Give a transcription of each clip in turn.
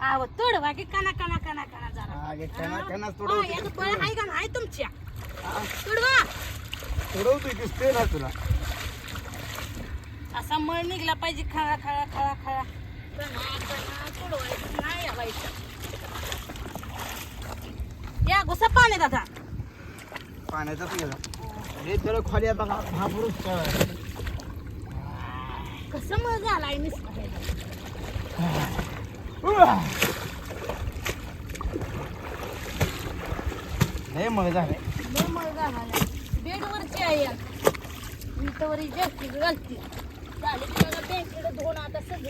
आव तोडवा की कना कना कना कना जरा. हे कणा- कणाच हा, तोडवते. याचं बळ आहे का नाही तुमच्या? तोडवा. तोडवतोय दिसते ना तुला. असा मळ निघला पाहिजे खळा खळा खळा खळा. कणा कणा तोडवायचं नाही यावायचं या घुसा पाण्यात आता. पाण्याचा पिला हे त्याला खाली आहे बघा महापुरुष कसं मळ झालाय नुसतं लय मग झालंय. लय मळ बेडवरची आहे. या. मी तर वरी जास्ती घालते. झाली की बघा बँकेकडे धुवून आता सगळी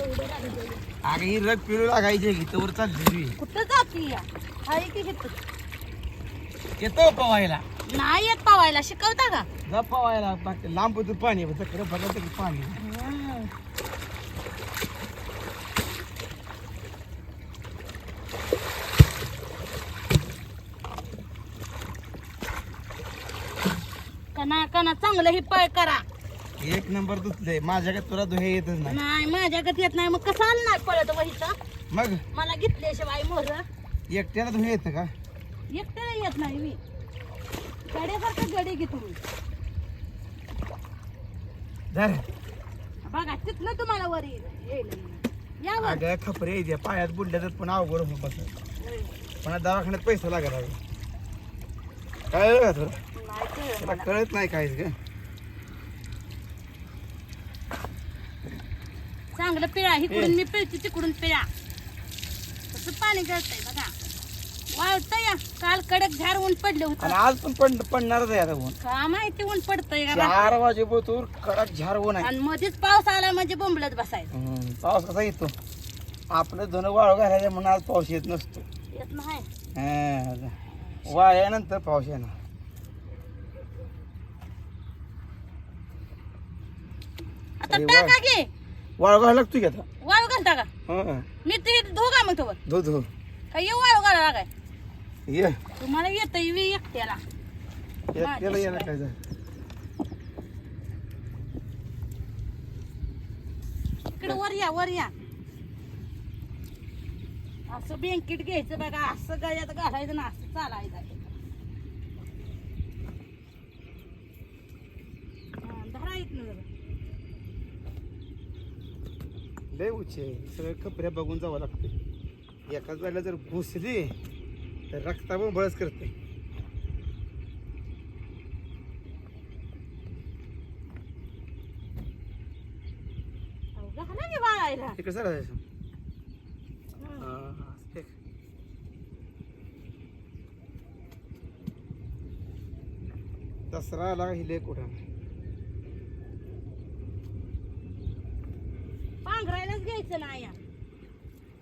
एवढं लागलं. अगं ही रग पिळू लागायची की तवर चालली कुठं जाती या? आहे की घेत येतो पवायला. नाही येत पावायला. शिकवता का? जा पवायला बाकी लांब पाणी बघा पाणी कना कना चांगलं ही पळ करा. एक नंबर दुसले माझ्याकडे तुला दुहे येतच नाही. नाही माझ्या गत येत नाही मग कसं आलं नाही पळत वहीचा मग? मला घेतल्याशिवाय मोर. एकट्याला दुहे येतं का? एकट्याला येत नाही मी. गड्यासारखं गडे घे तुम्ही धर. बघा तिथनं तुम्हाला वर येईल. येईल. या वर. अगं खपरे यायचे पायात बुडल्या तर पुन्हा अवघड होऊन बस पुन्हा दवाखान्यात पैसा लागत आहे कळलं का तुला तुला. कळत नाही काहीच ग. चांगलं पिळा इकडून मी पिळते तिकडून पिळा. कसं पाणी गळतंय बघा. वाळतंय या. काल कडक झार ऊन पडलं आणि होतं आज पण पड पडणारच आहे आता ऊन. का माहिती ऊन पडतंय का चार वाजे तूर कडक झार ऊन आहे. आणि मध्येच पाऊस आला म्हणजे बोंबलत बसायचं. हम्म, पाऊस कसा येतो. आपलं धन वाळू घालायचं म्हणून आज पाऊस येत नसतो. येत नाही. हा, वाळल्यानंतर पाऊस येणार. आता. टाका वाळू घालायला लागतो की आता? वाळू घालता का? हं, मी ते धोगा मग तोवर? धो धो. काय येऊ वाळू घाला लागाय ये. तुम्हाला येत एकट्याला. यायला काय झालं? इकडे वर या वर या. असं बँकेट घ्यायचं बघा असं गळ्यात घालायचं ना असं चालायचं हा, धरा इथनं जरा. लय उच्च आहे. सगळे कपड्या बघून जावं लागते. एकाच वेळेला जर घुसली तर रक्ता पण बळच करते तिकडे सर. दसरा आला हिले कुठं? घ्यायचं ना या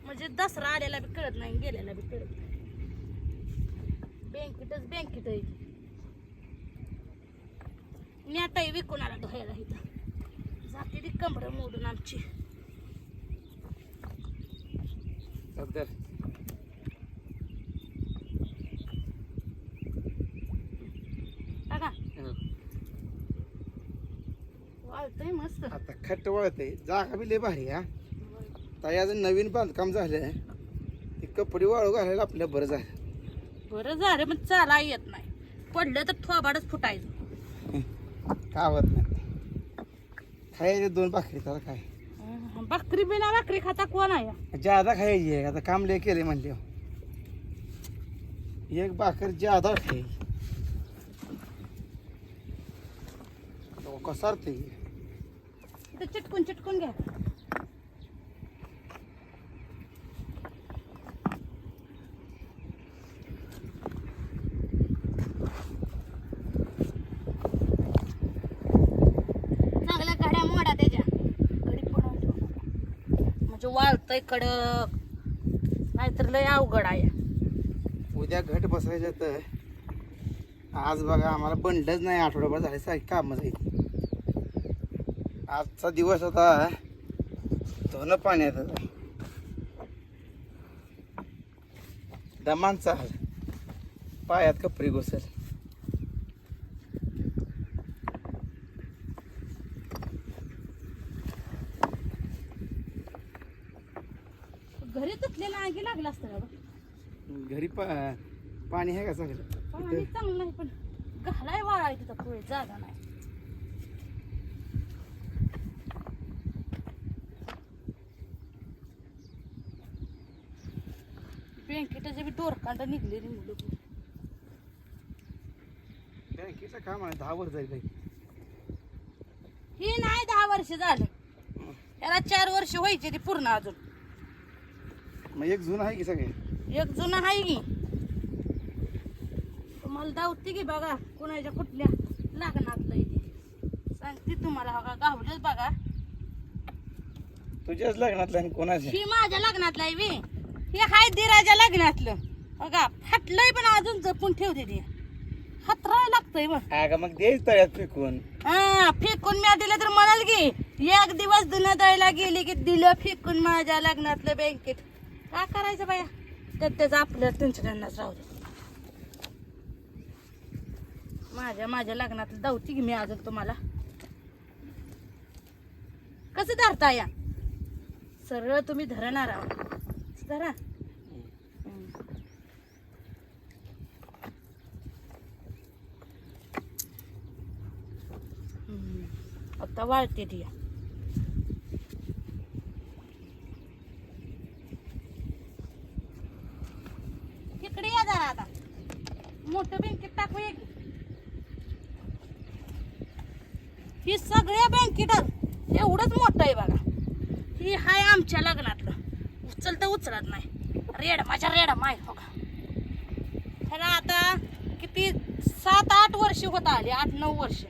म्हणजे दसरा आलेला बी कळत नाही गेलेला बी कळत नाही. बँकेटच बँकेट आहे. नेटाही विकून आला धुवायला इथं. जाते ती कमरं मोडून आमची. बघा. वाळतंय मस्त. आता खट्ट वळते जागा बी लय भारी हा. ताई अजून नवीन बांधकाम झालंय. ते कपडे वाळू घालायला आपल्या बरं झालं. बरं झालं पण चाला येत नाही. पडलं तर थोबाडच फुटायचं. काय होत नाही? खायचे दोन भाकरी त्याला काय? अं, भाकरी बिना भाकरी खाता कोण आहे? जादा खायची आहे आता काम लय केले म्हणले. एक भाकर जादा खायची तो कसा ते इथं चिटकून चिटकून घ्या. म्हणजे कडक नाहीतर लय अवघड आहे. उद्या घट बसायचं तर आज बघा आम्हाला बनलंच नाही आठवडाभर झाले सारखी कामं झाली. आजचा दिवस होता धुणं पाण्यात होता. दमांचा पायात कपरी घुसल घरी घरी तुटलेलं आगी लागलं असतं का बघ. घरी पा पाणी आहे का चांगलं? पाणी इथं? चांगलं नाही पण घालाय वाळाय तिथं पुढे जागा नाही. बँकेटाचे बी डोरकांड निघले रे मुलं. बँकेचं काम आहे दहा वर जाईल ही नाही दहा वर्ष झालं. त्याला चार वर्ष व्हायचे ती पूर्ण अजून. मग एक जुनं आहे की सगळे? एक जुनं आहे की. तुम्हाला धावते की बघा कुणाच्या कुठल्या लग्नातलं इथे सांगते तुम्हाला का गावलेच बघा. तुझ्याच लग्नातलं आणि कोणाच्या? ही माझ्या लग्नातलं आहे वे. हे हाय दिराच्या लग्नातलं. बघा फाटलंय पण अजून जपून ठेवते ते. हातराय लागतंय मग अगं मग देच तळ्यात फेकून. हा फेकून मी दिलं तर म्हणाल की एक दिवस धुणं द्यायला गेली की दिलं फेकून माझ्या लग्नातलं बँकेत. काय करायचं बाया? तर त्याचं आपल्या त्यांच्या राहू दे. माझ्या माझ्या लग्नातलं धावती की मी अजून तुम्हाला? कसं धरता या? सरळ तुम्ही धरणार आहात. धरा. आता वाळते ती तिकडे या जरा आता मोठं बँकेत टाकूया की ही सगळ्या बँकेटात एवढंच मोठं आहे बघा. ही हाय आमच्या लग्नातलं. उचलतं उचलत नाही. रेड माझ्या रेडा माय हो का? ह्याला आता किती सात आठ वर्ष होत आली आठ नऊ वर्ष.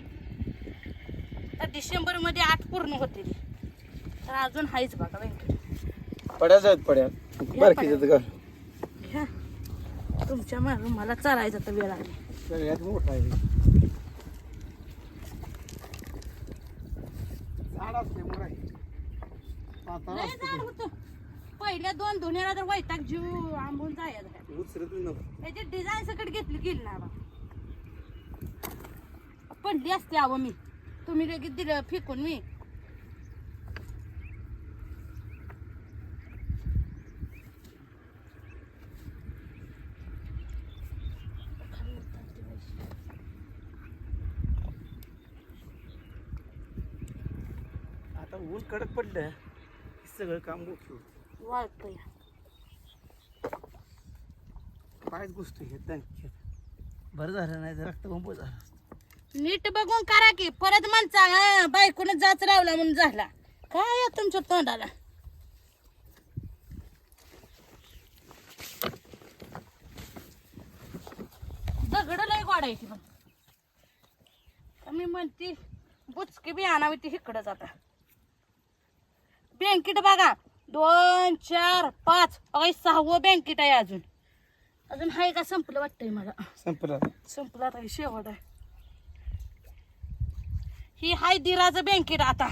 तर डिसेंबरमध्ये आठ पूर्ण होते तर अजून हायच बघा बँकेत पड्या जात पड्या घ्या तुमच्या मागं मला चालायचं तर वेळ आली सगळ्यात मोठं आहे. झाड असल्यामुळे लय होतं. पहिल्या दोन धुण्याला तर वैताग जीव आंबून जायचं नको त्याची डिझाईन सकट घेतली गेली ना बा. पडली असते अहो मी. तुम्ही लगेच दिलं फेकून मी. ऊन कडक पडलं की सगळं काम मोठं. वाळतंय. काहीच गोष्ट घेत नाही बरं झालं नाही तर रक्तबंब झाला. नीट बघून करा की परत म्हणचा हा बायकोनं जाच लावला म्हणून झाला. काय तुमच्या तोंडाला? दगड लय गोडायची पण. मी म्हणते बुचकी बी आणावी ती इकडंच आता. बँकेट बघा. दोन चार पाच. बघा सहावं बँकेट आहे अजून. अजून हाय का संपलं वाटतंय मला. संपलं. संपला आता हे शेवट आहे. ही हाय दिराचं बँकेट आता.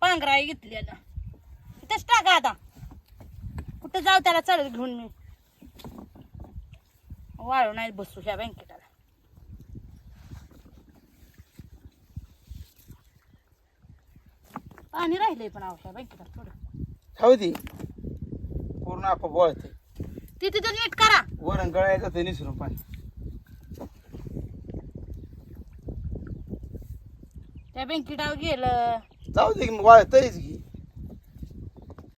पांघराय घेतलेलं. इथंच टाका आता. कुठं जाऊ त्याला चालत घेऊन मी. वाळू नाही बसू ह्या बँकेटाला पाणी राहिलंय पण ह्या बँकेटात थोडं. खाऊ ती पूर्ण आपोआप वळते ती तिथं नीट करा. वरण गळायचं ते निसरून पाणी. त्या बँकेटावर गेलं. जाऊ दे की मग वाळतच की.